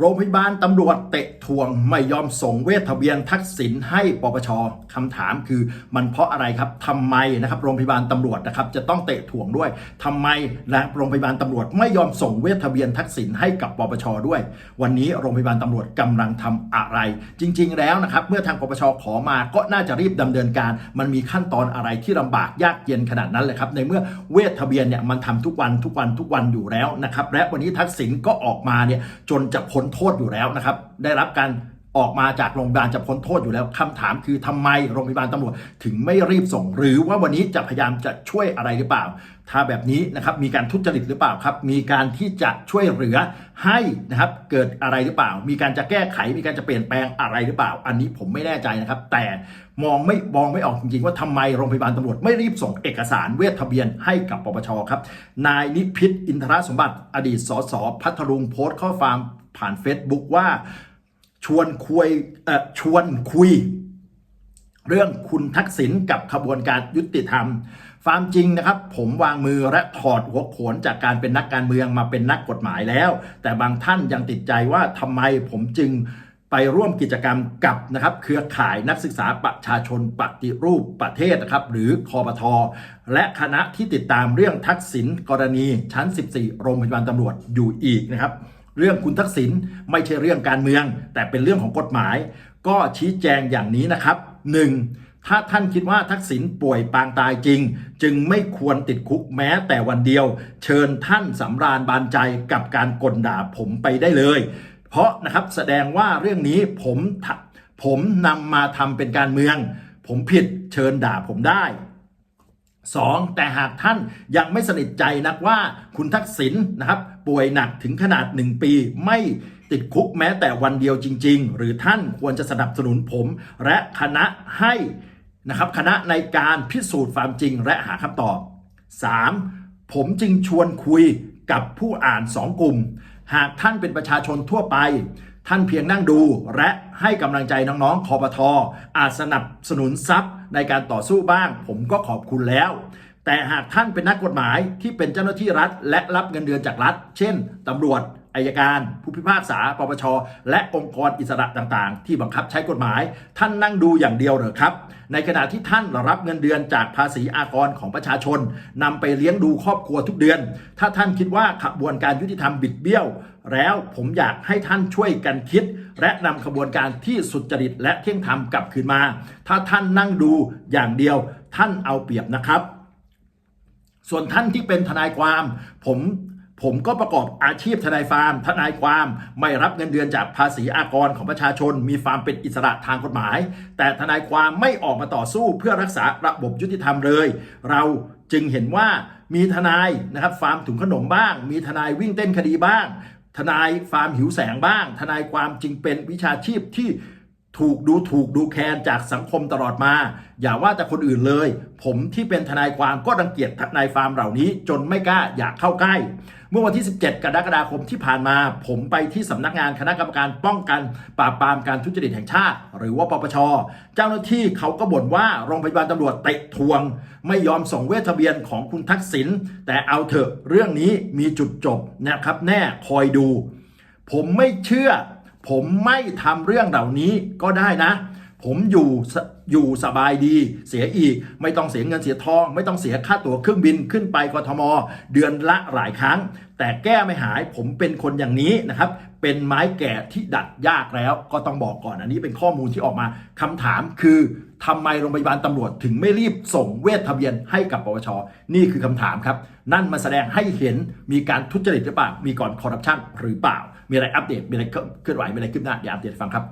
โรงพยาบาลตำรวจเตะทวงไม่ยอมส่งเวททะเบียนทักษิณให้ปปชคำถามคือมันเพราะอะไรครับทำไมนะครับโรงพยาบาลตำรวจนะครับจะต้องเตะทวงด้วยทำไมและโรงพยาบาลตำรวจไม่ยอมส่งเวททะเบียนทักษิณให้กับปปชด้วย วันนี้โรงพยาบาลตำรวจกำลังทำอะไร จริง ๆ แล้วนะครับเมื่อทางปปชขอมาก็น่าจะรีบดำเนินการ มันมีขั้นตอนอะไรที่ลำบากยากเย็นขนาดนั้นเลยครับในเมื่อเวททะเบียนเนี่ยมันทำทุกวันทุกวันทุกวันอยู่แล้วนะครับและวันนี้ทักษิณก็ออกมาเนี่ยจนจะพ้นโทษอยู่แล้วนะครับ ได้รับการออกมาจากโรงพยาบาลจะพ้นโทษอยู่แล้วคำถามคือทำไมโรงพยาบาลตำรวจถึงไม่รีบส่ง หรือว่าวันนี้จะพยายามจะช่วยอะไรหรือเปล่า ถ้าแบบนี้นะครับมีการทุจริตหรือเปล่าครับ มีการที่จะช่วยเหลือให้นะครับเกิดอะไรหรือเปล่า มีการจะแก้ไขมีการจะเปลี่ยนแปลงอะไรหรือเปล่า อันนี้ผมไม่แน่ใจนะครับ แต่มองไม่มองไม่ออกจริงๆ ว่าทำไมโรงพยาบาลตำรวจไม่รีบส่งเอกสารเวททะเบียนให้กับปปชครับนายนิพิษอินทรสมบัติ อดีตสสพัทลุงโพสต์ข้อความ ผ่าน Facebook ว่าชวนคุยเอ่อชวนคุย เรื่องคุณทักษิณกับขบวนการยุติธรรมความจริงนะครับ ผมวางมือและถอดหัวโขนจากการเป็นนักการเมืองมาเป็นนักกฎหมายแล้ว แต่บางท่านยังติดใจว่าทำไมผมจึงไปร่วมกิจกรรมกับนะครับ เครือข่ายนักศึกษาประชาชนปฏิรูปประเทศนะครับ หรือคอปทอและคณะที่ติดตามเรื่องทักษิณกรณีชั้น 14 โรงพยาบาลตำรวจอยู่อีกนะครับ เรื่องคุณทักษิณไม่ใช่เรื่องการเมือง แต่เป็นเรื่องของกฎหมาย ก็ชี้แจงอย่างนี้นะครับ 1. ถ้าท่านคิดว่าทักษิณป่วยปางตายจริง จึงไม่ควรติดคุกแม้แต่วันเดียว เชิญท่านสำราญบานใจกับการกลด่าผมไปได้เลย เพราะนะครับแสดงว่าเรื่องนี้ผมผมนำมาทำเป็นการเมือง ผมผิดเชิญด่าผมได้ 2. แต่หากท่านยังไม่สนิทใจนักว่าคุณทักษิณนะครับป่วยหนักถึงขนาด 1 ปี ไม่ติดคุกแม้แต่วันเดียวจริง ๆ หรือท่านควรจะสนับสนุนผม และคณะให้นะครับคณะในการพิสูจน์ความจริงและหาคำตอบ 3. ผมจึงชวนคุยกับผู้อ่าน 2 กลุ่ม หากท่านเป็นประชาชนทั่วไป ท่านเพียงนั่งดู และให้กำลังใจน้องๆคอปทอาจสนับสนุนทรัพย์ในการต่อสู้บ้าง ผมก็ขอบคุณแล้ว แต่หากท่านเป็นนักกฎหมายที่เป็นเจ้าหน้าที่รัฐ และรับเงินเดือนจากรัฐ เช่นตำรวจ อายการ ผู้พิพากษาปปช และองค์กรอิสระต่างๆ ที่บังคับใช้กฎหมาย ท่านนั่งดูอย่างเดียวเหรอครับ ในขณะที่ท่านรับเงินเดือนจากภาษีอากรของประชาชนนำไปเลี้ยงดูครอบครัวทุกเดือน ถ้าท่านคิดว่าขบวนการยุติธรรมบิดเบี้ยว แล้วผมอยากให้ท่านช่วยกันคิด และนำขบวนการที่สุจริตและเที่ยงธรรมกลับคืนมา ถ้าท่านนั่งดูอย่างเดียว ท่านเอาเปรียบนะครับส่วนท่านที่เป็นทนายความ ผม ผมก็ประกอบอาชีพทนายฟาร์มทนายความไม่รับเงินเดือนจากภาษีอากรของประชาชน มีฟาร์มเป็นอิสระทางกฎหมาย แต่ทนายความไม่ออกมาต่อสู้เพื่อรักษาระบบยุติธรรมเลย เราจึงเห็นว่ามีทนายนะครับฟาร์มถุงขนมบ้าง มีทนายวิ่งเต้นคดีบ้าง ทนายฟาร์มหิวแสงบ้าง ทนายความจึงเป็นวิชาชีพที่ ถูกดูถูกดูแคลนจากสังคมตลอดมา อย่าว่าแต่คนอื่นเลย ผมที่เป็นทนายความก็รังเกียจทนายฟาร์มเหล่านี้จนไม่กล้าอยากเข้าใกล้ เมื่อวันที่ 17 กรกฎาคมที่ผ่านมา ผมไปที่สำนักงานคณะกรรมการป้องกัน ปราบปรามการทุจริตแห่งชาติ หรือว่าปปช เจ้าหน้าที่เขาก็บ่นว่าโรงพยาบาลตำรวจเตะทวง ไม่ยอมส่งเวททะเบียนของคุณทักษิณแต่เอาเถอะเรื่องนี้มีจุดจบนะครับแน่คอยดู ผมไม่เชื่อ ผมไม่ทำเรื่องเหล่านี้ก็ได้นะ ผมอยู่อยู่สบายดีเสียอีก ไม่ต้องเสียเงินเสียทอง ไม่ต้องเสียค่าตั๋วเครื่องบินขึ้นไปกทม เดือนละหลายครั้ง แต่แก้ไม่หายผมเป็นคนอย่างนี้นะครับ เป็นไม้แก่ที่ดัดยากแล้ว ก็ต้องบอกก่อนอันนี้เป็นข้อมูลที่ออกมาคำถามคือทำไมโรงพยาบาลตำรวจถึงไม่รีบส่งเวททะเบียนให้กับปปช นี่คือคำถามครับ นั่นมาแสดงให้เห็นมีการทุจริตหรือเปล่า มีก่อนคอร์รัปชันหรือเปล่า มีอะไรอัปเดต มีอะไรเคลื่อนไหว มีอะไรขึ้นหน้าอย่าอัปเดตฟังครับ